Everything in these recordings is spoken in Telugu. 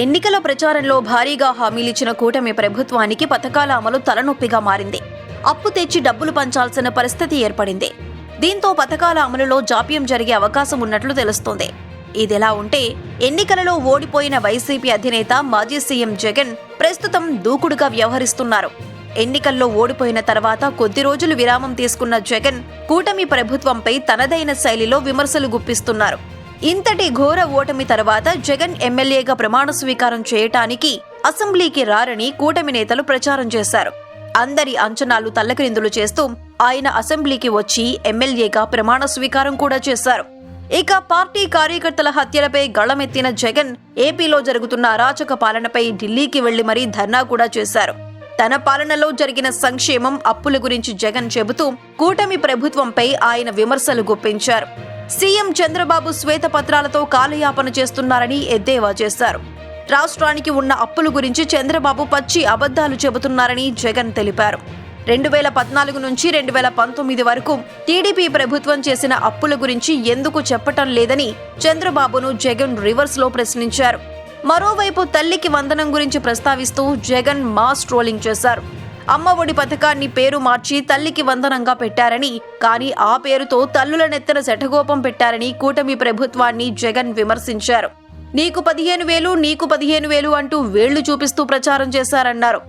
ఎన్నికల ప్రచారంలో భారీగా హామీలిచ్చిన కూటమి ప్రభుత్వానికి పథకాల అమలు తలనొప్పిగా మారింది. అప్పు తెచ్చి డబ్బులు పంచాల్సిన పరిస్థితి ఏర్పడింది. దీంతో పథకాల అమలులో జాప్యం జరిగే అవకాశం ఉన్నట్లు తెలుస్తోంది. ఇదిలా ఉంటే ఎన్నికలలో ఓడిపోయిన వైసీపీ అధినేత మాజీ సీఎం జగన్ ప్రస్తుతం దూకుడుగా వ్యవహరిస్తున్నారు. ఎన్నికల్లో ఓడిపోయిన తర్వాత కొద్ది రోజులు విరామం తీసుకున్న జగన్ కూటమి ప్రభుత్వంపై తనదైన శైలిలో విమర్శలు గుప్పిస్తున్నారు. ఇంతటి ఘోర ఓటమి తర్వాత జగన్ ఎమ్మెల్యేగా ప్రమాణ స్వీకారం చేయటానికి అసెంబ్లీకి రారని కూటమి నేతలు ప్రచారం చేశారు. అందరి అంచనాలు తల్లక్రిందులు చేస్తూ ఆయన అసెంబ్లీకి వచ్చి ఎమ్మెల్యేగా ప్రమాణ స్వీకారం కూడా చేశారు. ఇక పార్టీ కార్యకర్తల హత్యలపై గళమెత్తిన జగన్ ఏపీలో జరుగుతున్న అరాచక పాలనపై ఢిల్లీకి వెళ్ళి మరీ ధర్నా కూడా చేశారు. తన పాలనలో జరిగిన సంక్షేమం అప్పుల గురించి జగన్ చెబుతూ కూటమి ప్రభుత్వంపై ఆయన విమర్శలు గుప్పించారు. సీఎం చంద్రబాబు శ్వేతపత్రాలతో కాలయాపన చేస్తున్నారని ఎద్దేవా చేశారు. రాష్ట్రానికి ఉన్న అప్పుల గురించి చంద్రబాబు పచ్చి అబద్ధాలు చెబుతున్నారని జగన్ తెలిపారు. రెండు వేల పద్నాలుగు నుంచి రెండు వేల పంతొమ్మిది వరకు టీడీపీ ప్రభుత్వం చేసిన అప్పుల గురించి ఎందుకు చెప్పటం లేదని చంద్రబాబును జగన్ రివర్స్లో ప్రశ్నించారు. మరోవైపు తల్లికి వందనం గురించి ప్రస్తావిస్తూ జగన్ మాస్ ట్రోలింగ్ చేశారు. అమ్మ ఒడి పథకాన్ని పేరు మార్చి తల్లికి వందనంగా పెట్టారని కానీ ఆ పేరుతో తల్లుల నెత్తన శఠగోపం పెట్టారని కూటమి ప్రభుత్వాన్ని జగన్ విమర్శించారు. నీకు పదిహేను వేలు నీకు పదిహేను వేలు అంటూ వేళ్ళు చూపిస్తూ ప్రచారం చేశారన్నారు.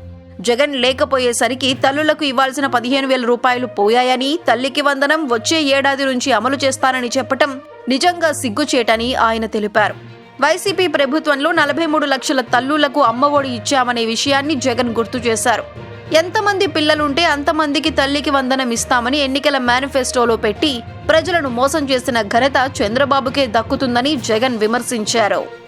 జగన్ లేకపోయేసరికి తల్లులకు ఇవ్వాల్సిన పదిహేను వేల రూపాయలు పోయాయని తల్లికి వందనం వచ్చే ఏడాది నుంచి అమలు చేస్తానని చెప్పటం నిజంగా సిగ్గుచేటని ఆయన తెలిపారు. వైసీపీ ప్రభుత్వంలో నలభై మూడు లక్షల తల్లులకు అమ్మఒడి ఇచ్చామనే విషయాన్ని జగన్ గుర్తు చేశారు. ఎంతమంది పిల్లలుంటే అంతమందికి తల్లికి వందనం ఇస్తామని ఎన్నికల మేనిఫెస్టోలో పెట్టి ప్రజలను మోసం చేసిన ఘనత చంద్రబాబుకే దక్కుతుందని జగన్ విమర్శించారు.